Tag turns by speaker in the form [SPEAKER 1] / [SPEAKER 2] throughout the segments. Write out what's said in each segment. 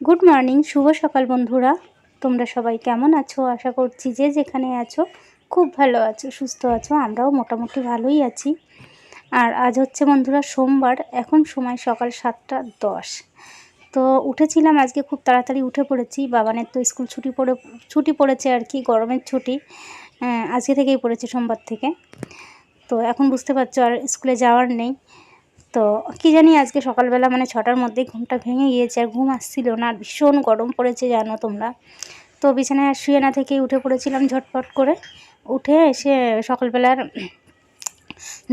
[SPEAKER 1] Good morning শুভ সকাল বন্ধুরা। তোমরা সবাই কেমন আছো? আশা করছি যে যেখানে আছো, খুব ভালো আছো, সুস্থ আছো, আমরাও মোটামুটি ভালোই আছি। আর আজ হচ্ছে বন্ধুরা সোমবার, এখন সময় সকাল সাতটা দশ। তো উঠেছিলাম, আজকে খুব তাড়াতাড়ি উঠে পড়েছি। বাবানের তো স্কুল ছুটি পড়ে, ছুটি পড়েছে আর কি, গরমের ছুটি। আজকে থেকেই পড়েছে সোমবার থেকে। তো এখন বুঝতে পারছ, আর স্কুলে যাওয়ার নেই। তো কি জানি আজকে সকালবেলা মানে ছটার মধ্যেই ঘুমটা ভেঙে গিয়েছে আর ঘুম আসছিল না আর ভীষণ গরম পড়েছে জানো তোমরা। তো বিছানায় শুয়ে না থেকেই উঠে পড়েছিলাম ঝটপট করে। উঠে এসে সকালবেলার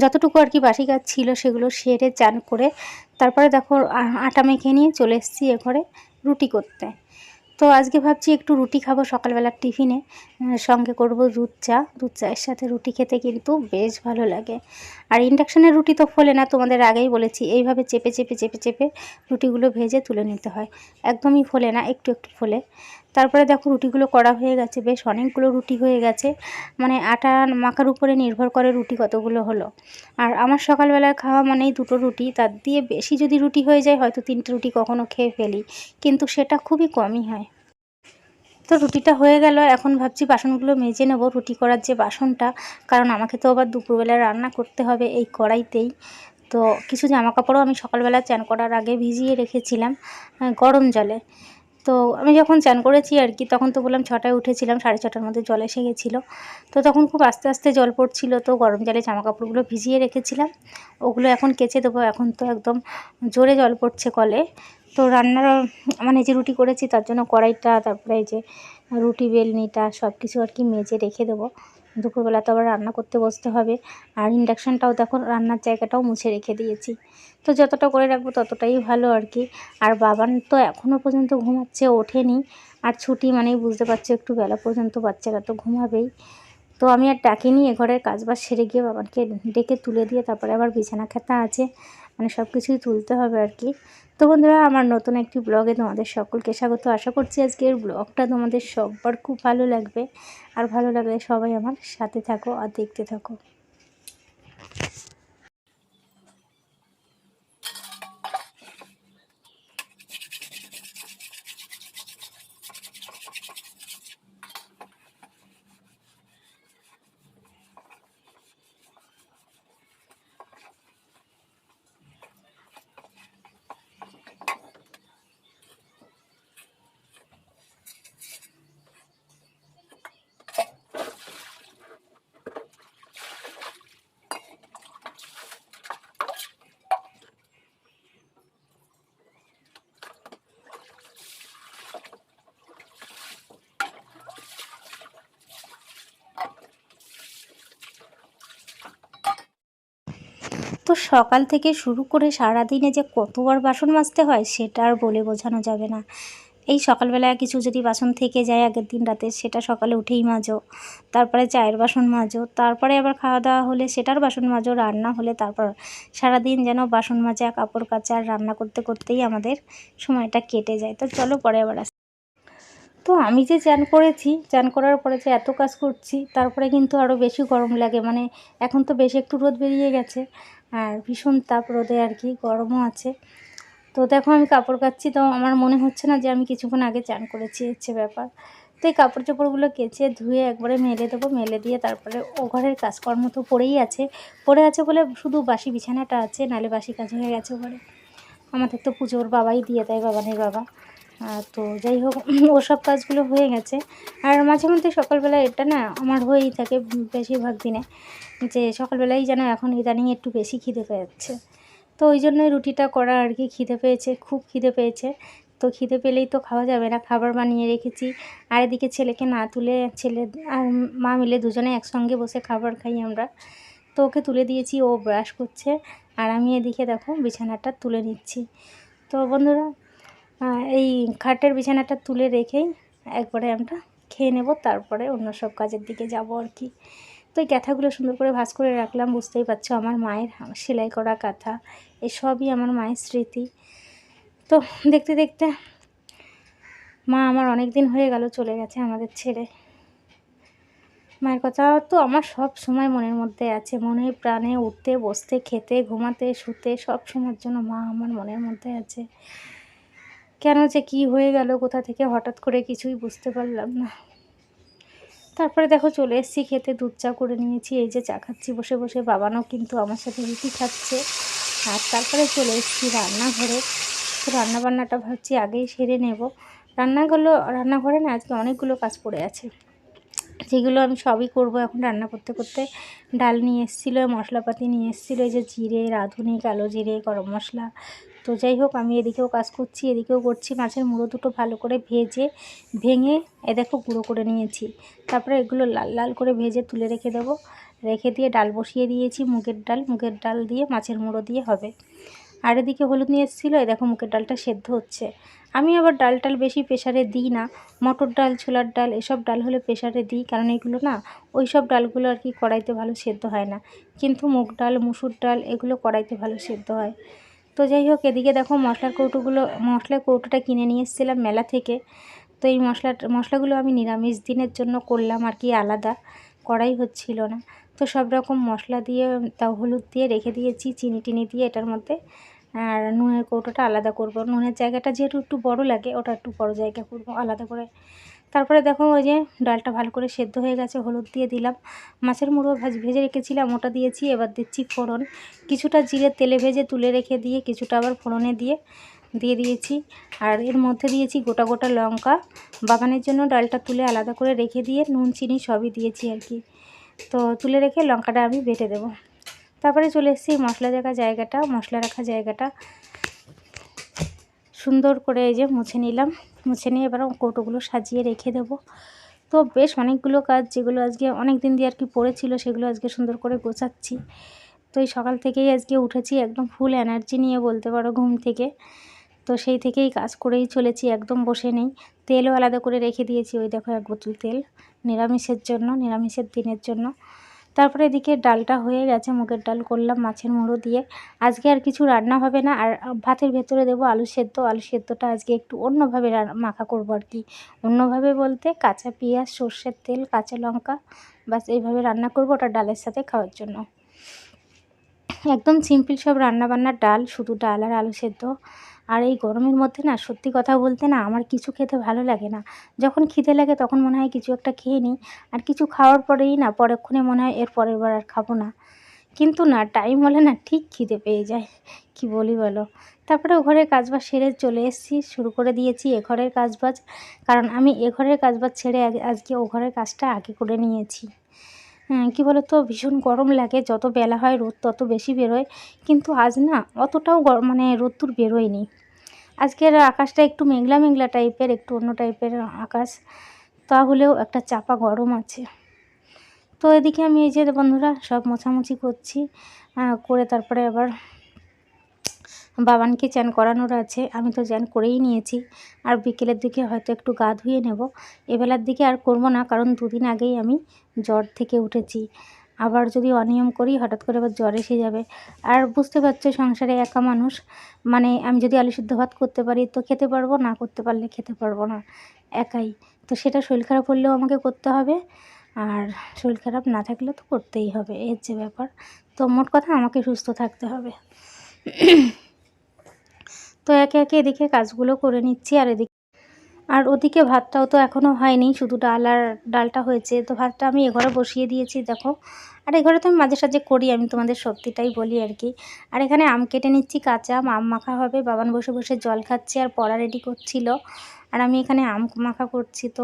[SPEAKER 1] যতটুকু আর কি বাসি কাজ ছিল সেগুলো সেরে চান করে তারপরে দেখো আটা মেখে নিয়ে চলে এসেছি এ ঘরে রুটি করতে। তো আজকে ভাবছি একটু রুটি খাব সকালবেলার টিফিনে সঙ্গে করব দুধ চা। দুধ চায়ের সাথে রুটি খেতে কিন্তু বেশ ভালো লাগে। আর ইন্ডাকশানের রুটি তো ফোলে না, তোমাদের আগেই বলেছি, এইভাবে চেপে চেপে চেপে চেপে রুটিগুলো ভেজে তুলে নিতে হয়। একদমই ফোলে না, একটু একটু ফোলে। তারপরে দেখো রুটিগুলো করা হয়ে গেছে, বেশ অনেকগুলো রুটি হয়ে গেছে। মানে আটা মাখার উপরে নির্ভর করে রুটি কতগুলো হলো। আর আমার সকালবেলায় খাওয়া মানেই দুটো রুটি, তার দিয়ে বেশি যদি রুটি হয়ে যায়, হয়তো তিনটে রুটি কখনো খেয়ে ফেলি। কিন্তু সেটা খুবই কমই হয়। তো রুটিটা হয়ে গেল, এখন ভাবছি বাসনগুলো মেজে নেব রুটি করার যে বাসনটা। কারণ আমাকে তো আবার দুপুরবেলা রান্না করতে হবে এই কড়াইতেই। তো কিছু জামা কাপড়ও আমি সকালবেলা চান করার আগে ভিজিয়ে রেখেছিলাম গরম জলে। তো আমি যখন চান করেছি আর কি, তখন তো বললাম ছটায় উঠেছিলাম, সাড়ে ছটার মধ্যে জল এসে গেছিল। তো তখন খুব আস্তে আস্তে জল পড়ছিল, তো গরম জলে জামা কাপড়গুলো ভিজিয়ে রেখেছিলাম। ওগুলো এখন কেচে দেবো, এখন তো একদম জোরে জল পড়ছে কলে। তো রান্নার মানে যে রুটি করেছি তার জন্য কড়াইটা, তারপরে এই যে রুটি, বেলনিটা সব কিছু আর কি মেজে রেখে দেবো। দুপুরবেলা তো আবার রান্না করতে বসতে হবে। আর ইন্ডাকশানটাও দেখো, রান্নার জায়গাটাও মুছে রেখে দিয়েছি। তো যতটা করে রাখব ততটাই ভালো আর কি। আর বাবান তো এখনও পর্যন্ত ঘুমাচ্ছে, ওঠেনি। আর ছুটি মানেই বুঝতে পারছ, একটু বেলা পর্যন্ত বাচ্চারা তো ঘুমাবেই। তো আমি আর ডাকিনি, এ ঘরের কাজবাজ সেরে গিয়ে বাবাকে ডেকে তুলে দিয়ে তারপরে আবার বিছানা খেতা আছে। মানে সব কিছুই তুলতে হবে আর কি। তো বন্ধুরা, আমার নতুন একটি ব্লগে তোমাদের সকলকে স্বাগত। আশা করছি আজকের ব্লগটা তোমাদের সবার খুব ভালো লাগবে। আর ভালো লাগলে সবাই আমার সাথে থাকো আর দেখতে থাকো। সকাল থেকে শুরু করে সারা দিনে যে কতবার বাসন মাজতে হয়, সেটা আর বলে বোঝানো যাবে না। এই সকালবেলা কিছু যদি বাসন থেকে যায় আগের দিন রাতে, সেটা সকালে উঠেই মাজো। তারপরে চায়ের বাসন মাজো। তারপরে আবার খাওয়া দাওয়া হলে সেটার বাসন মাজো, রান্না হলে তারপর সারাদিন যেন বাসন মাজা, কাপড় কাচা আর রান্না করতে করতেই আমাদের সময়টা কেটে যায়। তো চলো পরে আবার আসি। তো আমি যে চান করেছি, চান করার পরে যে এত কাজ করছি, তারপরে কিন্তু আরও বেশি গরম লাগে। মানে এখন তো বেশ একটু রোদ বেরিয়ে গেছে। আর ভীষণ তাপ রোদে আর কি, গরমও আছে। তো দেখো আমি কাপড় কাচ্ছি, তো আমার মনে হচ্ছে না যে আমি কিছুক্ষণ আগে চান করেছি হচ্ছে ব্যাপার। তো এই কাপড় চোপড়গুলো কেচে ধুয়ে একবারে মেলে দেবো, মেলে দিয়ে তারপরে ও ঘরের কাজকর্ম তো পড়েই আছে। পড়ে আছে বলে শুধু বাসি বিছানাটা আছে নালে বাসি কাজ হয়ে গেছে ঘরে। আমাদের তো পুজোর বাবাই দিয়ে দেয় বাবানের বাবা। তো যাই হোক ওসব কাজগুলো হয়ে গেছে। আর মাঝে মধ্যে সকালবেলা এটা না আমার হয়েই থাকে বেশিরভাগ দিনে, যে সকালবেলাই যেন এখন ইদানিং একটু বেশি খিদে পেয়ে যাচ্ছে তো ওই জন্যই রুটিটা করা আর কি খিদে পেয়েছে, খুব খিদে পেয়েছে। তো খিদে পেলেই তো খাওয়া যাবে না, খাবার বানিয়ে রেখেছি। আর এদিকে ছেলেকে না তুলে, ছেলে আর মা মিলে দুজনে একসঙ্গে বসে খাবার খাই আমরা। তো ওকে তুলে দিয়েছি, ও ব্রাশ করছে। আর আমি এদিকে দেখো বিছানাটা তুলে নিচ্ছি। তো বন্ধুরা এই খাটের বিছানাটা তুলে রেখেই একবারে আমরা খেয়ে নেব, তারপরে অন্য সব কাজের দিকে যাব আর কি। তো এই কাঁথাগুলো সুন্দর করে ভাঁজ করে রাখলাম, বুঝতেই পারছ আমার মায়ের সেলাই করা কাঁথা এসবই আমার মায়ের স্মৃতি। তো দেখতে দেখতে মা আমার অনেক দিন হয়ে গেল চলে গেছে আমাদের ছেড়ে। মায়ের কথা তো আমার সব সময় মনের মধ্যে আছে, মনে প্রাণে উঠতে, বসতে, খেতে, ঘুমাতে, শুতে, সব সময়ের জন্য মা আমার মনের মধ্যে আছে। কেন যে কি হয়ে গেল, কোথা থেকে হঠাৎ করে কিছুই বুঝতে পারলাম না। তারপরে দেখো চলে এসেছি, খেতে দুধ চা করে নিয়েছি, এই যে চা খাচ্ছি বসে বসে, বাবানও কিন্তু আমার সাথে রুটি খাচ্ছে। আর তারপরে চলে এসেছি রান্নাঘরে। তো রান্নাবান্নাটা ভাবছি আগেই সেরে নেব। রান্নাগুলো, রান্নাঘরে না আজকে অনেকগুলো কাজ পড়ে আছে। যেগুলো আমি সবই করব এখন রান্না করতে করতে। ডাল নিয়ে এসেছিল, মশলাপাতি নিয়ে এসেছিল, এই যে জিরে, রাঁধুনি, কালো জিরে, গরম মশলা তো যাই হোক, আমি এদিকেও কাজ করছি, এদিকেও করছি। মাছের মুড়ো দুটো ভালো করে ভেজে, ভেঙে এ দেখো গুঁড়ো করে নিয়েছি। তারপরে এগুলো লাল লাল করে ভেজে তুলে রেখে দেবো। রেখে দিয়ে ডাল বসিয়ে দিয়েছি, মুগের ডাল। মুগের ডাল দিয়ে মাছের মুড়ো দিয়ে হবে। আর এদিকে হলুদ নিয়ে এসেছিল এই দেখো মুগের ডালটা সেদ্ধ হচ্ছে। আমি আবার ডাল টাল বেশি প্রেশারে দিই না। মটর ডাল, ছোলার ডাল, এসব ডাল হলে প্রেশারে দিই। কারণ এগুলো না, ওই সব ডালগুলো আর কি কড়াইতে ভালো সেদ্ধ হয় না। কিন্তু মুগ ডাল, মুসুর ডাল, এগুলো কড়াইতে ভালো সেদ্ধ হয়। তো যাই হোক, এদিকে দেখো মশলার কৌটোগুলো, মশলার কৌটোটা কিনে নিয়ে এসেছিলাম মেলা থেকে। তো এই মশলা, মশলাগুলো আমি নিরামিষ দিনের জন্য করলাম আর কি আলাদা, কড়াই হচ্ছিল না। তো সব রকম মশলা দিয়ে, তাও হলুদ দিয়ে রেখে দিয়েছি, চিনি টিনি দিয়ে এটার মধ্যে। আর নুনের কৌটোটা আলাদা করব। নুনের জায়গাটা যেহেতু একটু বড় লাগে, ওটা একটু বড় জায়গা করব, আলাদা করে তারপরে দেখো ওই যে ডালটা ভালো করে সেদ্ধ হয়ে গেছে, হলুদ দিয়ে দিলাম। মাছের মুড়ো ভাজ, ভেজে রেখেছিলাম, ওটা দিয়েছি, এবার দিচ্ছি ফোড়ন। কিছুটা জিরে তেলে ভেজে তুলে রেখে দিয়ে, কিছুটা আবার ফোড়নে দিয়ে দিয়ে দিয়েছি। আর এর মধ্যে দিয়েছি গোটা গোটা লঙ্কা। বাগানের জন্য ডালটা তুলে আলাদা করে রেখে দিয়ে নুন, চিনি সবই দিয়েছি আর কি। তো তুলে রেখে লঙ্কাটা আমি বেটে দেবো। তারপরে চলে এসেছি মশলা রাখা জায়গাটা, মশলা রাখা জায়গাটা। সুন্দর করে এই যে মুছে নিলাম। মুছে নিয়ে এবার কৌটোগুলো সাজিয়ে রেখে দেব। তো বেশ অনেকগুলো কাজ যেগুলো আজকে অনেক দিন দিয়ে আর কি পড়েছিল, সেগুলো আজকে সুন্দর করে গোছাচ্ছি। তো এই সকাল থেকেই আজকে উঠেছি একদম ফুল এনার্জি নিয়ে বলতে পারো ঘুম থেকে। তো সেই থেকেই কাজ করেই চলেছি, একদম বসে নেই। তেলও আলাদা করে রেখে দিয়েছি, ওই দেখো এক বোতল তেল। নিরামিষের জন্য, নিরামিষের দিনের জন্য। তারপরে এদিকে ডালটা হয়ে গেছে, মুগের ডাল করলাম মাছের মুড়ো দিয়ে। আজকে আর কিছু রান্না হবে না, আর ভাতের ভেতরে দেবো আলু সেদ্ধ। আলু সেদ্ধটা আজকে একটু অন্যভাবে মাখা করব আর কি। অন্যভাবে বলতে কাঁচা পেঁয়াজ, সর্ষের তেল, কাঁচা লঙ্কা বাস এইভাবে রান্না করব ওটা ডালের সাথে খাওয়ার জন্য। একদম সিম্পল সব রান্নাবান্নার ডাল, শুধু ডাল আর আলু সেদ্ধ। আর এই গরমের মধ্যে না, সত্যি কথা বলতে না, আমার কিছু খেতে ভালো লাগে না। যখন খিদে লাগে তখন মনে হয় কিছু একটা খেয়ে নিই। আর কিছু খাওয়ার পরেই না, পরক্ষণে মনে হয় এর পরের বার আর খাব না। কিন্তু না টাইম হলে না ঠিক খিদে পেয়ে যায়। কি বলি বলো? তারপরে ঘরের কাজবাজ সেরে চলে এসেছি, শুরু করে দিয়েছি এ ঘরের কাজবাজ। কারণ আমি এ ঘরের কাজবাজ ছেড়ে আজকে ও ঘরের কাজটা আগে করে নিয়েছি। কী বলে তো ভীষণ গরম লাগে, যত বেলা হয় রোদ তত বেশি বেরোয়। কিন্তু আজ না অতটাও মানে রোদ্দুর বেরোয়নি। আজকের আকাশটা একটু মেঘলা মেঘলা টাইপের, একটু অন্য টাইপের আকাশ। তাহলেও একটা চাপা গরম আছে। তো এদিকে আমি এই যে বন্ধুরা সব মোছামুছি করছি। করে তারপরে আবার বাবানকে চ্যান করানোর আছে, আমি তো চ্যান করেই নিয়েছি। আর বিকেলের দিকে হয়তো একটু গা ধুয়ে নেব। এবেলার দিকে আর করব না, কারণ দুদিন আগেই আমি জ্বর থেকে উঠেছি। আবার যদি অনিয়ম করি, হঠাৎ করে আবার জ্বর এসে যাবে। আর বুঝতে পারছ, সংসারে একা মানুষ মানে আমি যদি আলু সিদ্ধ ভাত করতে পারি, তো খেতে পারব, না করতে পারলে খেতে পারব না, একাই। তো সেটা শরীর খারাপ হলেও আমাকে করতে হবে, আর শরীর খারাপ না থাকলে তো করতেই হবে, এর যে ব্যাপার। তো মোট কথা আমাকে সুস্থ থাকতে হবে। তো একে একে এদিকে কাজগুলো করে নিচ্ছি আর এদিকে আর ওদিকে ভাতটাও তো এখনও হয়নি, শুধু ডাল আর ডালটা হয়েছে। তো ভাতটা আমি এঘরে বসিয়ে দিয়েছি, দেখো। আর এঘরে তো আমি মাঝে সাঝে করি, আমি তোমাদের সত্যিটাই বলি আর কি। আর এখানে আম কেটে নিচ্ছি, কাঁচা আম মাখা হবে, বাবান বসে বসে জল খাচ্ছি আর পড়া রেডি করছিল। আর আমি এখানে আম মাখা করছি তো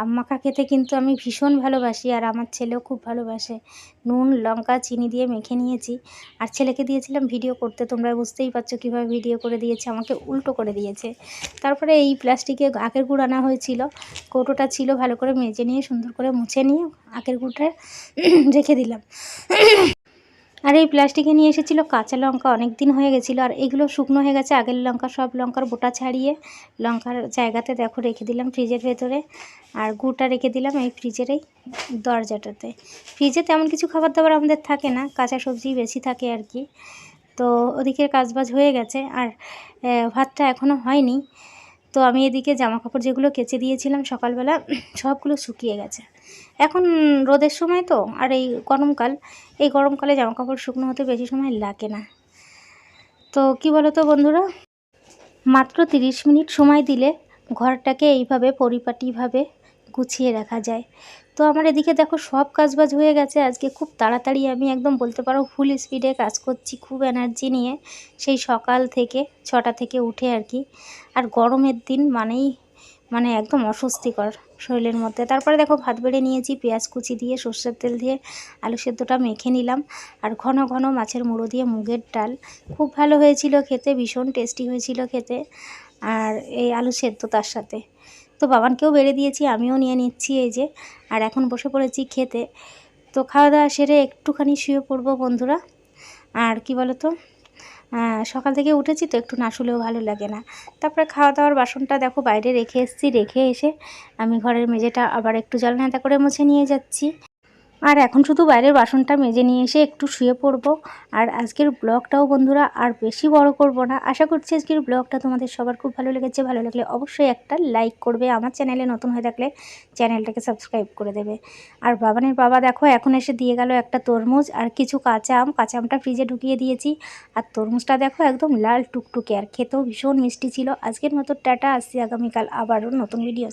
[SPEAKER 1] আম মাখা খেতে কিন্তু আমি ভীষণ ভালোবাসি আর আমার ছেলেও খুব ভালোবাসে। নুন, লঙ্কা, চিনি দিয়ে মেখে নিয়েছি। আর ছেলেকে দিয়েছিলাম ভিডিও করতে, তোমরা বুঝতেই পারছ কীভাবে ভিডিও করে দিয়েছে, আমাকে উল্টো করে দিয়েছে। তারপরে এই প্লাস্টিকে আখের গুড় আনা হয়েছিল, কৌটোটা ছিল ভালো করে মেজে নিয়ে সুন্দর করে মুছে নিয়ে আখের গুড়টা রেখে দিলাম। আর এই প্লাস্টিকে নিয়ে এসেছিল কাঁচা লঙ্কা অনেক দিন হয়ে গেছিল। আর এগুলো শুকনো হয়ে গেছে, আগের লঙ্কা সব লঙ্কার বোটা ছাড়িয়ে লঙ্কার জায়গাতে দেখো রেখে দিলাম ফ্রিজের ভেতরে। আর গুড়টা রেখে দিলাম এই ফ্রিজের এই দরজাটাতে। ফ্রিজে তেমন কিছু খাবার দাবার আমাদের থাকে না, কাঁচা সবজি বেশি থাকে আর কি। তো ওদিকের কাজবাজ হয়ে গেছে আর ভাতটা এখনও হয়নি। তো আমি এদিকে জামা কাপড় যেগুলো কেচে দিয়েছিলাম সকালবেলা, সবগুলো শুকিয়ে গেছে। এখন রোদের সময় তো, আর এই গরমকাল, এই গরমকালে জামা কাপড় শুকনো হতে বেশি সময় লাগে না। তো কি বলো তো বন্ধুরা, মাত্র তিরিশ মিনিট সময় দিলে ঘরটাকে এইভাবে পরিপাটিভাবে গুছিয়ে রাখা যায়। তো আমার এদিকে দেখো সব কাজবাজ হয়ে গেছে, আজকে খুব তাড়াতাড়ি আমি একদম বলতে পারো ফুল স্পিডে কাজ করছি, খুব এনার্জি নিয়ে। সেই সকাল থেকে, ছটা থেকে উঠে আর কি। আর গরমের দিন মানেই মানে একদম অস্বস্তিকর শরীরের মধ্যে। তারপরে দেখো ভাত বেড়ে নিয়েছি, পেঁয়াজ কুচি দিয়ে, সর্ষের তেল দিয়ে, আলু সেদ্ধটা মেখে নিলাম। আর ঘন ঘন মাছের মুড়ো দিয়ে মুগের ডাল। খুব ভালো হয়েছিল খেতে, ভীষণ টেস্টি হয়েছিল খেতে। আর এই আলু সেদ্ধ তার সাথে। তো বাবানকেও বেড়ে দিয়েছি, আমিও নিয়ে নিচ্ছি এই যে। আর এখন বসে পড়েছি খেতে। তো খাওয়া দাওয়া সেরে একটুখানি শুয়ে পড়ব বন্ধুরা। আর কি বলো তো সকাল থেকে উঠেছি তো, একটু না শুলেও ভালো লাগে না। তারপরে খাওয়া দাওয়ার বাসনটা দেখো বাইরে রেখে এসেছি, রেখে এসে আমি ঘরের মেঝেটা আবার একটু জল নেতা করে মুছে নিয়ে যাচ্ছি। আর এখন শুধু বাইরের বাসনটা মেজে নিয়ে এসে একটু শুয়ে পড়ব। আর আজকের ব্লগটাও বন্ধুরা আর বেশি বড় করব না। আশা করছি আজকের ব্লগটা তোমাদের সবার খুব ভালো লেগেছে। ভালো লাগলে অবশ্যই একটা লাইক করবে। আমার চ্যানেলে নতুন হয়ে থাকলে চ্যানেলটাকে সাবস্ক্রাইব করে দেবে। আর বাবানের বাবা দেখো, এখন এসে দিয়ে গেল একটা তরমুজ আর কিছু কাঁচা আম। কাঁচা আমটা ফ্রিজে ঢুকিয়ে দিয়েছি। আর তরমুজটা দেখো, একদম লাল টুকটুকে। আর খেতেও ভীষণ মিষ্টি ছিল। আজকের মতো টাটা, আসছি আগামীকাল আবারও নতুন ভিডিও